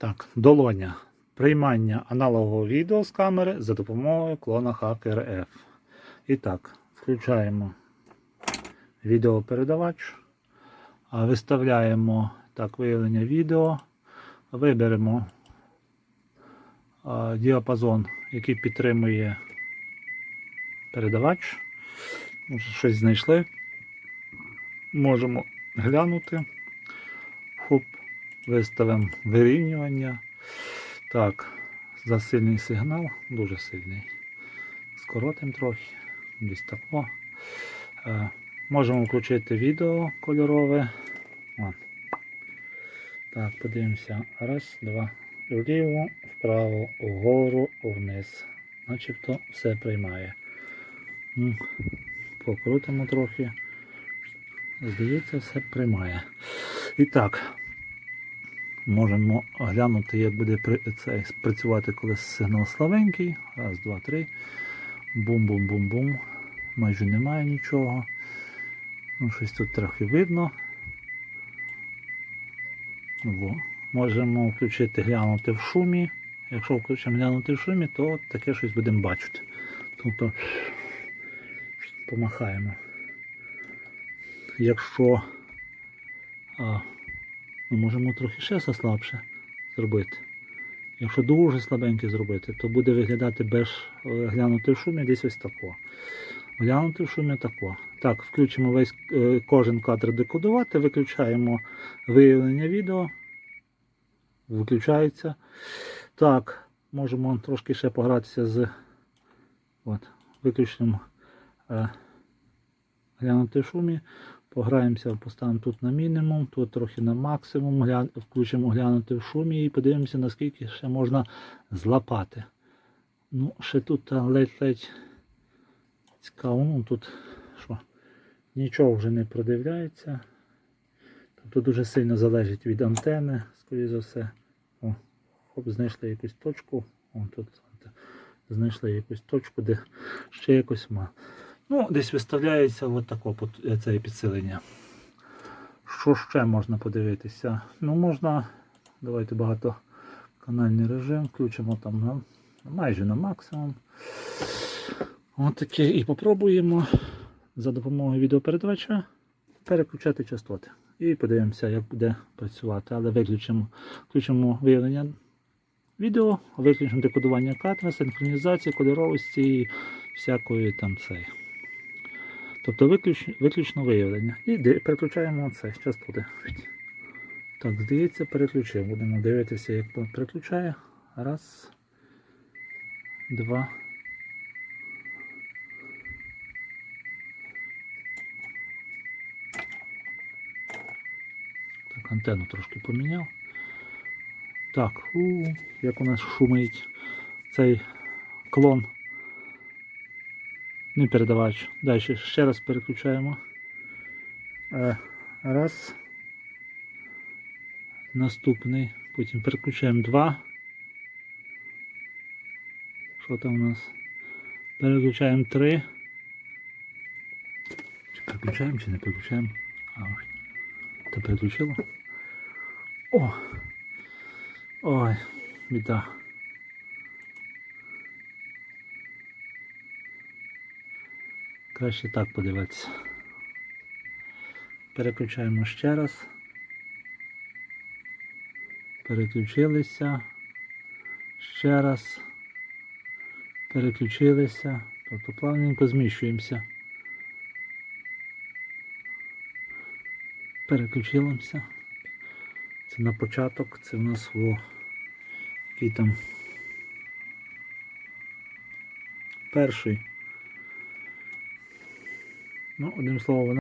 Так, долоня. Приймання аналогового відео з камери за допомогою клона Hacker F. І так, включаємо відеопередавач, виставляємо так, виявлення відео, виберемо діапазон, який підтримує передавач. Щось знайшли. Можемо глянути. Хоп, виставимо вирівнювання. Так, за сильний сигнал, дуже сильний. Скоротимо трохи, десь тако. Е, можемо включити відео кольорове. О. Так, подивимося. Раз, два. Вліво, вправо, вгору, вниз. Начебто все приймає. Ну, Покрутимо трохи. Здається, все приймає. І так, можемо глянути, як буде цей, працювати, коли сигнал слабенький. Раз, два, три. Бум-бум-бум-бум. Майже немає нічого. Ну, щось тут трохи видно. Во. Можемо включити глянути в шумі. Якщо включимо глянути в шумі, то таке щось будемо бачити. Тобто помахаємо. Якщо а, ми можемо трохи ще слабше зробити. Якщо дуже слабенький зробити, то буде виглядати без е, глянути в шумі десь ось тако. Глянути в шумі тако. Так, включимо весь е, кожен кадр декодувати, виключаємо виявлення відео. Виключається. Так, можемо трошки ще погратися з. От, виключимо е, глянути в шумі. Пограємося, поставимо тут на мінімум, тут трохи на максимум, включимо глянути в шумі і подивимося, наскільки ще можна злапати. Ну, ще тут ледь-ледь цікаво, ну тут що, нічого вже не продивляється. Тобто дуже сильно залежить від антени, скоріше за все. О, хоп, знайшли якусь точку. О, тут знайшли якусь точку, де ще якось ма. Ну, десь виставляється от тако пот- це підсилення. Що ще можна подивитися? Ну, можна, давайте багатоканальний режим, включимо там на, майже на максимум. От таке і попробуємо за допомогою відеопередавача переключати частоти. І подивимося, як буде працювати. Але виключимо, включимо виявлення відео, виключимо декодування кадра, синхронізацію, кольоровості і всякої там цей. Тобто виключ, виключно виявлення. І переключаємо це частоти. Так, здається, переключив. Будемо дивитися, як переключає. Раз. Два. Так, антенну трошки поміняв. Так, у, як у нас шумить цей клон. Не передавач. Далі ще раз переключаємо. Е, Раз. Наступний. Потім переключаємо два. Що там у нас? Переключаємо три. Чи переключаємо, чи не переключаємо? А. Та переключило? О! Ой, біда. Краще так подивитися. Переключаємо ще раз. Переключилися. Ще раз. Переключилися. Тобто плавненько зміщуємося. Переключилися. Це на початок, це в нас о, який там перший. No, odun